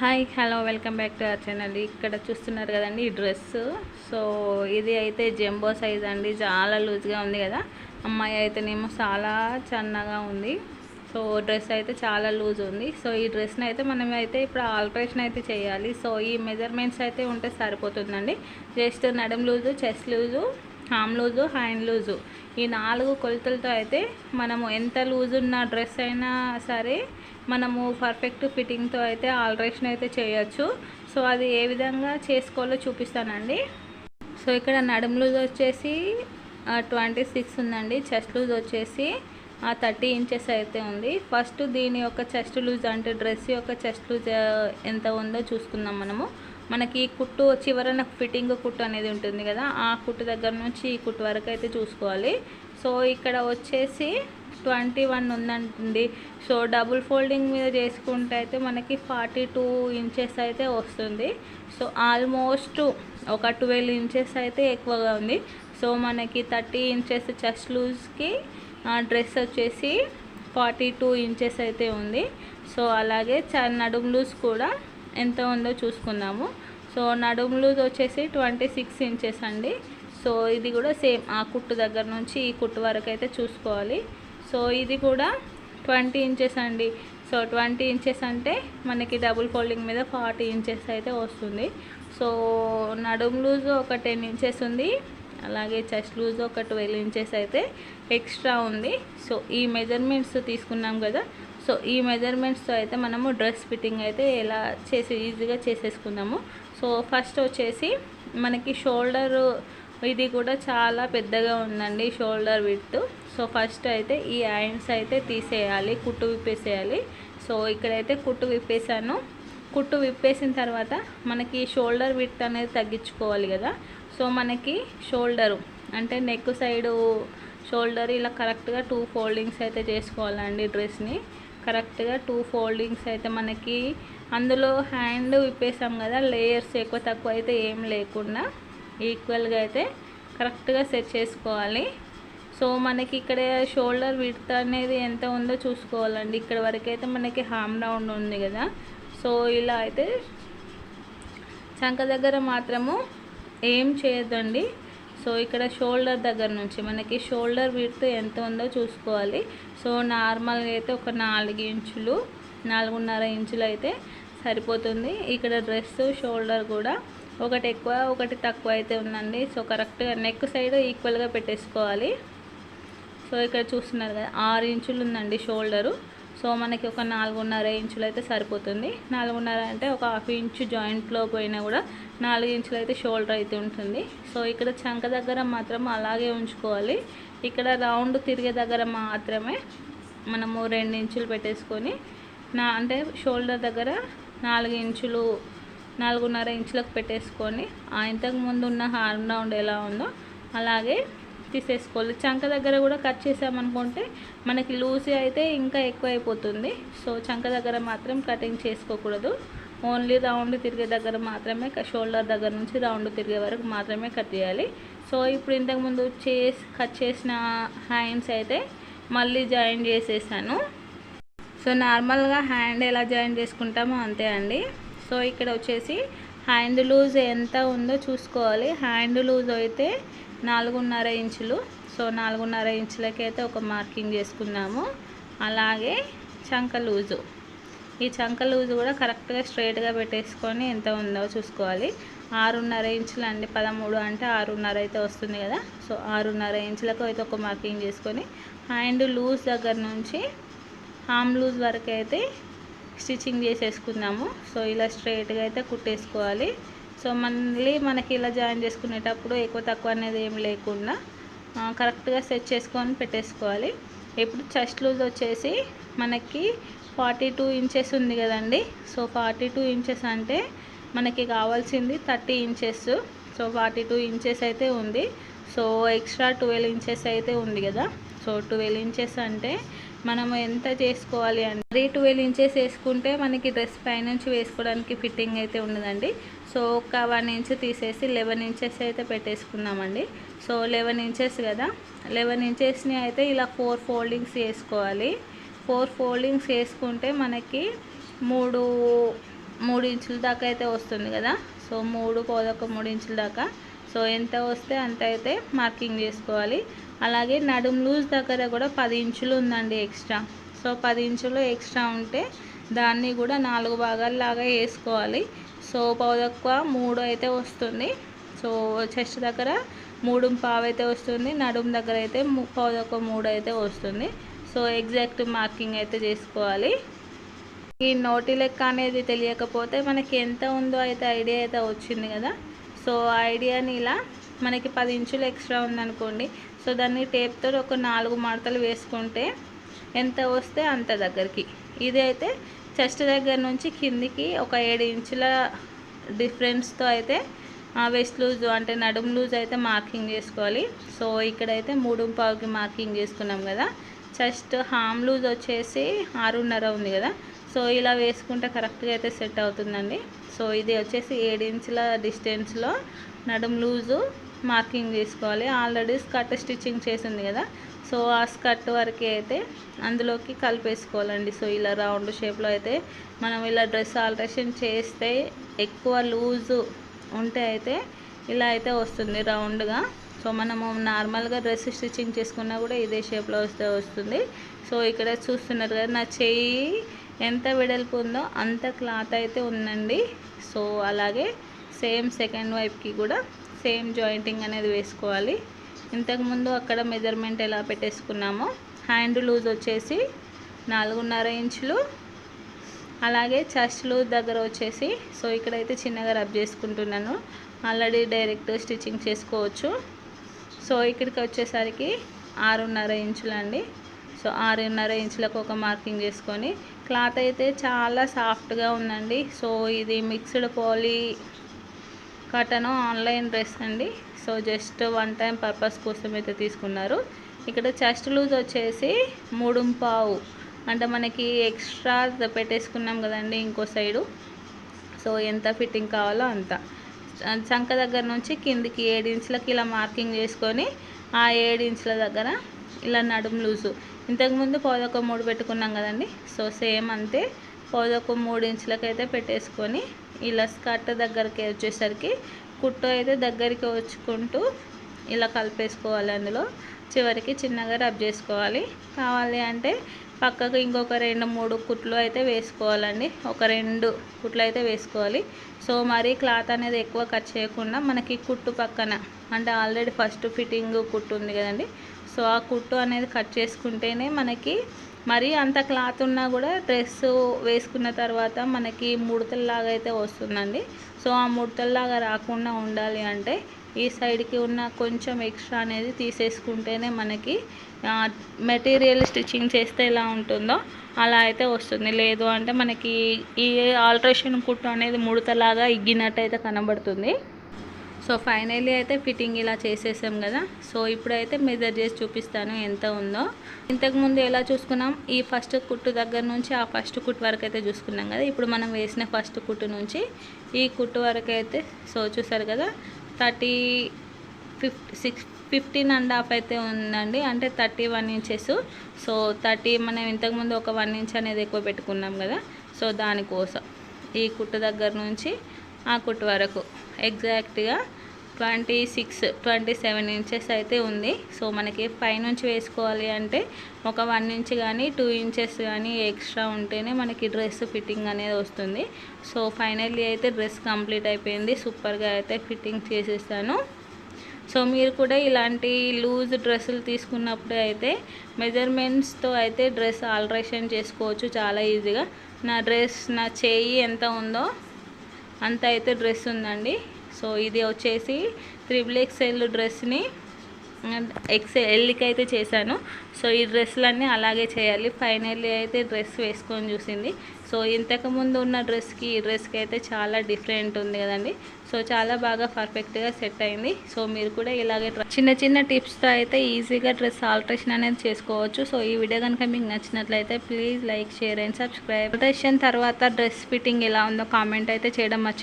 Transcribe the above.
Hi hello welcome back to our channel. ఇక్కడ చూస్తున్నారు కదండి ఈ డ్రెస్. సో ఇది అయితే జంబో సైజ్ అండి. చాలా లూజ్గా ఉంది కదా. అమ్మాయి అయితేనేమో చాలా చన్నగా ఉంది. సో డ్రెస్ అయితే చాలా లూజ్ ఉంది. సో ఈ డ్రెస్ని అయితే మనం అయితే ఇప్పుడు ఆల్ట్రేషన్ అయితే చేయాలి. సో ఈ మెజర్మెంట్స్ అయితే ఉంటే సరిపోతుందండి. జస్ట్ నడుం loose chest loose hem loose hand loose ఈ నాలుగు కొలతలతో అయితే మనము ఎంత లూజ్ ఉన్న డ్రెస్ అయినా సరే మనము పర్ఫెక్ట్ ఫిట్టింగ్తో అయితే ఆల్ట్రేషన్ అయితే చేయొచ్చు. సో అది ఏ విధంగా చేసుకోవాలో చూపిస్తానండి. సో ఇక్కడ నడుము లూజ్ వచ్చేసి ట్వంటీ సిక్స్ ఉందండి. చెస్ట్ లూజ్ వచ్చేసి థర్టీ ఇంచెస్ అయితే ఉంది. ఫస్ట్ దీని యొక్క చెస్ట్ లూజ్ అంటే డ్రెస్ యొక్క చెస్ట్ లూజ్ ఎంత ఉందో చూసుకుందాం మనము. మనకి ఈ కుట్టు చివరన ఫిట్టింగ్ కుట్టు అనేది ఉంటుంది కదా ఆ కుట్టు దగ్గర నుంచి ఈ కుట్టు వరకు అయితే చూసుకోవాలి. సో ఇక్కడ వచ్చేసి ట్వంటీ వన్ ఉందండి సో డబుల్ ఫోల్డింగ్ మీద చేసుకుంటే అయితే మనకి ఫార్టీ టూ ఇంచెస్ అయితే వస్తుంది. సో ఆల్మోస్ట్ ఒక ట్వెల్వ్ ఇంచెస్ అయితే ఎక్కువగా ఉంది. సో మనకి థర్టీ ఇంచెస్ చెస్ట్ లూజ్కి డ్రెస్ వచ్చేసి ఫార్టీ టూ ఇంచెస్ అయితే ఉంది. సో అలాగే చ నడుము లూజ్ కూడా ఎంత ఉందో చూసుకుందాము. సో నడుము లూజ్ వచ్చేసి ట్వంటీ సిక్స్ ఇంచెస్ అండి. సో ఇది కూడా సేమ్ ఆ కుట్టు దగ్గర నుంచి ఈ కుట్టు వరకు అయితే చూసుకోవాలి. సో ఇది కూడా ట్వంటీ ఇంచెస్ అండి. సో ట్వంటీ ఇంచెస్ అంటే మనకి డబుల్ ఫోల్డింగ్ మీద ఫార్టీ ఇంచెస్ అయితే వస్తుంది. సో నడుము లూజ్ ఒక టెన్ ఇంచెస్ ఉంది. అలాగే చెస్ట్ లూజ్ ఒక ట్వెల్వ్ ఇంచెస్ అయితే ఎక్స్ట్రా ఉంది. సో ఈ మెజర్మెంట్స్ తీసుకున్నాం కదా. సో ఈ మెజర్మెంట్స్తో అయితే మనము డ్రెస్ ఫిట్టింగ్ అయితే ఎలా చేసి ఈజీగా చేసేసుకుందాము. సో ఫస్ట్ వచ్చేసి మనకి షోల్డర్ ఇది కూడా చాలా పెద్దగా ఉందండి షోల్డర్ విత్ సో ఫస్ట్ అయితే ఈ ఐన్స్ అయితే తీసేయాలి కుట్టు విప్పేసేయాలి. సో ఇక్కడైతే కుట్టు విప్పేసాను కుట్టు విప్పేసిన తర్వాత మనకి షోల్డర్ విత్ అనేది తగ్గించుకోవాలి కదా. సో మనకి షోల్డరు అంటే నెక్ సైడు షోల్డర్ ఇలా కరెక్ట్గా టూ ఫోల్డింగ్స్ అయితే చేసుకోవాలండి డ్రెస్ని. కరెక్ట్గా టూ ఫోల్డింగ్స్ అయితే మనకి అందులో హ్యాండ్ విప్పేసాం కదా లేయర్స్ ఎక్కువ తక్కువ అయితే ఏం లేకుండా ఈక్వల్గా అయితే కరెక్ట్గా సెట్ చేసుకోవాలి. సో మనకి ఇక్కడ షోల్డర్ విడ్త్ అనేది ఎంత ఉందో చూసుకోవాలండి. ఇక్కడ వరకు అయితే మనకి హామ్ రౌండ్ ఉంది కదా. సో ఇలా అయితే చంక దగ్గర మాత్రము ఏం చేయొద్దండి. సో ఇక్కడ షోల్డర్ దగ్గర నుంచి మనకి షోల్డర్ విడ్త్ ఎంత ఉందో చూసుకోవాలి. సో నార్మల్గా అయితే ఒక నాలుగు ఇంచులు నాలుగున్నర ఇంచులు అయితే సరిపోతుంది. ఇక్కడ డ్రెస్ షోల్డర్ కూడా ఒకటి ఎక్కువ ఒకటి తక్కువ అయితే ఉందండి. సో కరెక్ట్గా నెక్ సైడ్ ఈక్వల్గా పెట్టేసుకోవాలి. సో ఇక్కడ చూస్తున్నారు కదా ఆరు ఇంచులు ఉందండి షోల్డరు. సో మనకి ఒక నాలుగున్నర ఇంచులు అయితే సరిపోతుంది. నాలుగున్నర అంటే ఒక హాఫ్ ఇంచు జాయింట్లో పోయినా కూడా నాలుగు ఇంచులు అయితే షోల్డర్ అయితే ఉంటుంది. సో ఇక్కడ చంక దగ్గర మాత్రం అలాగే ఉంచుకోవాలి. ఇక్కడ రౌండ్ తిరిగే దగ్గర మాత్రమే మనము రెండు ఇంచులు పెట్టేసుకొని నా అంటే షోల్డర్ దగ్గర నాలుగు ఇంచులు నాలుగున్నర ఇంచులకు పెట్టేసుకొని ఆ ఇంతకు ముందు ఉన్న హార్మ్ రౌండ్ ఎలా ఉందో అలాగే తీసేసుకోవాలి. చంక దగ్గర కూడా కట్ చేసామనుకుంటే మనకి లూజ్ అయితే ఇంకా ఎక్కువ అయిపోతుంది సో చంక దగ్గర మాత్రం కటింగ్ చేసుకోకూడదు. ఓన్లీ రౌండ్ తిరిగే దగ్గర మాత్రమే షోల్డర్ దగ్గర నుంచి రౌండ్ తిరిగే వరకు మాత్రమే కట్ చేయాలి. సో ఇప్పుడు ఇంతకుముందు చేసి కట్ చేసిన హ్యాండ్స్ అయితే మళ్ళీ జాయిన్ చేసేసాను. సో నార్మల్గా హ్యాండ్ ఎలా జాయిన్ చేసుకుంటామో అంతే అండి. సో ఇక్కడ వచ్చేసి హ్యాండ్ లూజ్ ఎంత ఉందో చూసుకోవాలి. హ్యాండ్ లూజ్ అయితే నాలుగున్నర ఇంచులు. సో నాలుగున్నర ఇంచులకి అయితే ఒక మార్కింగ్ చేసుకున్నాము అలాగే చంక లూజు. ఈ చంక లూజు కూడా కరెక్ట్గా స్ట్రైట్గా పెట్టేసుకొని ఎంత ఉందో చూసుకోవాలి. ఆరున్నర ఇంచులు అండి పదమూడు అంటే ఆరున్నర అయితే వస్తుంది కదా. సో ఆరున్నర ఇంచులకు అయితే ఒక మార్కింగ్ చేసుకొని హ్యాండ్ లూజ్ దగ్గర నుంచి హామ్ లూజ్ వరకు అయితే స్టిచ్చింగ్ చేసేసుకుందాము. సో ఇలా స్ట్రైట్గా అయితే కుట్టేసుకోవాలి. సో మళ్ళీ మనకి ఇలా జాయిన్ చేసుకునేటప్పుడు ఎక్కువ తక్కువ అనేది ఏం లేకుండా కరెక్ట్గా సెట్ చేసుకొని పెట్టేసుకోవాలి. ఇప్పుడు చెస్ట్ లూజ్ వచ్చేసి మనకి ఫార్టీ టూ ఇంచెస్ ఉంది కదండి. సో ఫార్టీ టూ ఇంచెస్ అంటే మనకి కావాల్సింది thirty inches. So forty two inches అయితే ఉంది. సో ఎక్స్ట్రా ట్వెల్వ్ ఇంచెస్ అయితే ఉంది కదా. సో ట్వెల్వ్ ఇంచెస్ అంటే మనము ఎంత చేసుకోవాలి అంటే త్రీ ట్వెల్వ్ ఇంచెస్ వేసుకుంటే మనకి డ్రెస్ పైనుంచి వేసుకోవడానికి ఫిట్టింగ్ అయితే ఉండదండి. సో ఒక వన్ ఇంచ్ తీసేసి లెవెన్ ఇంచెస్ అయితే పెట్టేసుకున్నామండి సో లెవెన్ ఇంచెస్ కదా. లెవెన్ ఇంచెస్ని అయితే ఇలా ఫోర్ ఫోల్డింగ్స్ వేసుకోవాలి ఫోర్ ఫోల్డింగ్స్ వేసుకుంటే మనకి మూడు మూడు ఇంచుల దాకా అయితే వస్తుంది కదా. సో మూడు పోదొక మూడు ఇంచుల దాకా. సో ఎంత వస్తే అంత అయితే మార్కింగ్ చేసుకోవాలి. అలాగే నడుం లూజ్ దగ్గర కూడా పది ఇంచులు ఉందండి ఎక్స్ట్రా. సో పది ఇంచులు ఎక్స్ట్రా ఉంటే దాన్ని కూడా నాలుగు భాగాల్లాగా వేసుకోవాలి. సో పౌదక్కువ మూడు అయితే వస్తుంది. సో చెస్ట్ దగ్గర మూడు పావు అయితే వస్తుంది. నడుం దగ్గర అయితే పౌదక్కువ మూడు అయితే వస్తుంది. సో ఎగ్జాక్ట్ మార్కింగ్ అయితే చేసుకోవాలి. ఈ నోటి లెక్క అనేది తెలియకపోతే మనకి ఎంత ఉందో అయితే ఐడియా అయితే వచ్చింది కదా. సో ఐడియాని ఇలా మనకి పది ఇంచులు ఎక్స్ట్రా ఉందనుకోండి. సో దాన్ని టేప్తో ఒక నాలుగు మడతలు వేసుకుంటే ఎంత వస్తే అంత దగ్గరికి. ఇది అయితే చెస్ట్ దగ్గర నుంచి కిందికి ఒక ఏడు ఇంచుల డిఫరెన్స్తో అయితే వెస్ట్ లూజ్ అంటే నడుము లూజ్ అయితే మార్కింగ్ చేసుకోవాలి. సో ఇక్కడైతే మూడు పావుకి మార్కింగ్ చేసుకున్నాం కదా. చెస్ట్ హామ్ లూజ్ వచ్చేసి ఆరున్నర ఉంది కదా. సో ఇలా వేసుకుంటే కరెక్ట్గా అయితే సెట్ అవుతుందండి. సో ఇది వచ్చేసి ఏడు ఇంచుల డిస్టెన్స్లో నడుము లూజు మార్కింగ్ చేసుకోవాలి ఆల్రెడీ స్కర్ట్ స్టిచ్చింగ్ చేసింది కదా. సో ఆ స్కర్ట్ వరకే అయితే అందులోకి కలిపేసుకోవాలండి. సో ఇలా రౌండ్ షేప్లో అయితే మనం ఇలా డ్రెస్ ఆల్ట్రేషన్ చేస్తే ఎక్కువ లూజు ఉంటే అయితే ఇలా అయితే వస్తుంది రౌండ్గా. సో మనము నార్మల్గా డ్రెస్ స్టిచ్చింగ్ చేసుకున్నా కూడా ఇదే షేప్లో వస్తే వస్తుంది. సో ఇక్కడ చూస్తున్నారు కదా నా చెయ్యి ఎంత వెడల్పు ఉందో అంత క్లాత్ అయితే ఉందండి. సో అలాగే సేమ్ సెకండ్ వైపుకి కూడా సేమ్ జాయింటింగ్ అనేది వేసుకోవాలి. ఇంతకుముందు అక్కడ మెజర్మెంట్ ఎలా పెట్టేసుకున్నామో హ్యాండ్ లూజ్ వచ్చేసి నాలుగున్నర ఇంచులు. అలాగే చెస్ట్ లూజ్ దగ్గర వచ్చేసి సో ఇక్కడైతే చిన్నగా రబ్ చేసుకుంటున్నాను. ఆల్రెడీ డైరెక్ట్ స్టిచ్చింగ్ చేసుకోవచ్చు. సో ఇక్కడికి వచ్చేసరికి ఆరున్నర ఇంచులండి. సో ఆరున్నర ఇంచులకు ఒక మార్కింగ్ చేసుకొని క్లాత్ అయితే చాలా సాఫ్ట్గా ఉందండి. సో ఇది mixed poly cotton online dress అండి. So just one time purpose కోసం అయితే తీసుకున్నారు. ఇక్కడ చెస్ట్ లూజ్ వచ్చేసి మూడు పావు. అంటే మనకి ఎక్స్ట్రా పెట్టేసుకున్నాం కదండి ఇంకో సైడు. సో ఎంత ఫిట్టింగ్ కావాలో అంత. చంక దగ్గర నుంచి కిందికి ఏడు ఇంచులకి ఇలా మార్కింగ్ చేసుకొని ఆ ఏడు ఇంచుల దగ్గర ఇలా నడుము లూజు. ఇంతకుముందు పౌదొక మూడు పెట్టుకున్నాం కదండి. సో సేమ్ అంతే. పౌదొక మూడు ఇంచులకి అయితే పెట్టేసుకొని ఇలా స్కర్ట్ దగ్గరికి వచ్చేసరికి కుట్టు అయితే దగ్గరికి వచ్చుకుంటూ ఇలా కలిపేసుకోవాలి అందులో. చివరికి చిన్నగా రబ్ చేసుకోవాలి. కావాలి అంటే పక్కకు ఇంకొక రెండు మూడు కుట్లు అయితే వేసుకోవాలండి. ఒక రెండు కుట్లు అయితే వేసుకోవాలి. సో మరి క్లాత్ అనేది ఎక్కువ కట్ చేయకుండా మనకి కుట్టు పక్కన అంటే ఆల్రెడీ ఫస్ట్ ఫిట్టింగ్ కుట్టు ఉంది కదండి. సో ఆ కుట్టు అనేది కట్ చేసుకుంటేనే మనకి మరి అంత క్లాత్ ఉన్నా కూడా డ్రెస్ వేసుకున్న తర్వాత మనకి ముడతల్లాగా అయితే వస్తుందండి. సో ఆ ముడతల్లాగా రాకుండా ఉండాలి అంటే ఈ సైడ్కి ఉన్న కొంచెం ఎక్స్ట్రా అనేది తీసేసుకుంటేనే మనకి మెటీరియల్ స్టిచ్చింగ్ చేస్తే ఎలా ఉంటుందో అలా అయితే వస్తుంది. లేదు అంటే మనకి ఈ ఆల్ట్రేషన్ కుట్టు అనేది ముడతలాగా ఇగ్గినట్టయితే కనబడుతుంది. సో ఫైనల్లీ అయితే ఫిట్టింగ్ ఇలా చేసేసాం కదా. సో ఇప్పుడైతే మెజర్ చేసి చూపిస్తాను ఎంత ఉందో. ఇంతకుముందు ఎలా చూసుకున్నాం? ఈ ఫస్ట్ కుట్టు దగ్గర నుంచి ఆ ఫస్ట్ కుట్టు వరకు అయితే చూసుకున్నాం కదా. ఇప్పుడు మనం వేసిన ఫస్ట్ కుట్టు నుంచి ఈ కుట్టు వరకు అయితే సో చూసారు కదా thirty fifty six fifteen and half అయితే ఉందండి. అంటే thirty one inches so thirty మనం ఇంతకుముందు ఒక వన్ ఇంచ్ అనేది ఎక్కువ పెట్టుకున్నాం కదా. సో దానికోసం ఈ కుట్టు దగ్గర నుంచి ఆ కుట్టు వరకు. ఎగ్జాక్ట్గా twenty six twenty seven inches అయితే ఉంది. సో మనకి పైనుంచి వేసుకోవాలి అంటే ఒక వన్ ఇంచ్ కానీ టూ ఇంచెస్ కానీ ఎక్స్ట్రా ఉంటేనే మనకి డ్రెస్ ఫిట్టింగ్ అనేది వస్తుంది. సో ఫైనల్లీ అయితే డ్రెస్ కంప్లీట్ అయిపోయింది. సూపర్గా అయితే ఫిట్టింగ్ చేసేసాను. సో మీరు కూడా ఇలాంటి లూజ్ డ్రెస్సులు తీసుకున్నప్పుడు అయితే మెజర్మెంట్స్తో అయితే డ్రెస్ ఆల్ట్రేషన్ చేసుకోవచ్చు. చాలా ఈజీగా. నా డ్రెస్ నా చేయి ఎంత ఉందో అంత అయితే డ్రెస్ ఉందండి. సో ఇది వచ్చేసి త్రిబుల్ ఎక్స్ఎల్ డ్రెస్ని ఎక్సెల్ ఎల్లికి అయితే చేశాను. సో ఈ డ్రెస్లన్నీ అలాగే చేయాలి. ఫైనల్లీ అయితే డ్రెస్ వేసుకొని చూసింది. సో ఇంతకుముందు ఉన్న డ్రెస్కి ఈ డ్రెస్కి అయితే చాలా డిఫరెంట్ ఉంది కదండి. సో చాలా బాగా పర్ఫెక్ట్గా సెట్ అయింది. సో మీరు కూడా ఇలాగే చిన్న చిన్న టిప్స్తో అయితే ఈజీగా డ్రెస్ ఆల్ట్రేషన్ అనేది చేసుకోవచ్చు. సో ఈ వీడియో కనుక మీకు నచ్చినట్లయితే please like share and subscribe. Alteration తర్వాత డ్రెస్ ఫిట్టింగ్ ఎలా ఉందో కామెంట్ అయితే చేయడం మర్చి